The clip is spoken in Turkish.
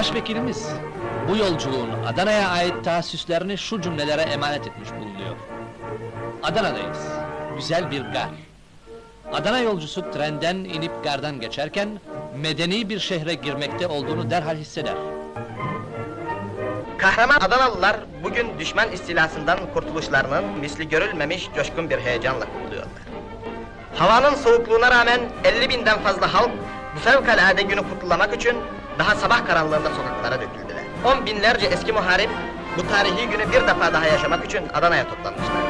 Başvekilimiz bu yolculuğun Adana'ya ait tahsislerini şu cümlelere emanet etmiş bulunuyor. Adana'dayız. Güzel bir gar. Adana yolcusu trenden inip gardan geçerken medeni bir şehre girmekte olduğunu derhal hisseder. Kahraman Adanalılar bugün düşman istilasından kurtuluşlarının misli görülmemiş coşkun bir heyecanla kutluyorlar. Havanın soğukluğuna rağmen 50 binden fazla halk bu fevkalade günü kutlamak için daha sabah karanlığında sokaklara döküldüler. On binlerce eski muharip bu tarihi günü bir defa daha yaşamak için Adana'ya toplanmışlar.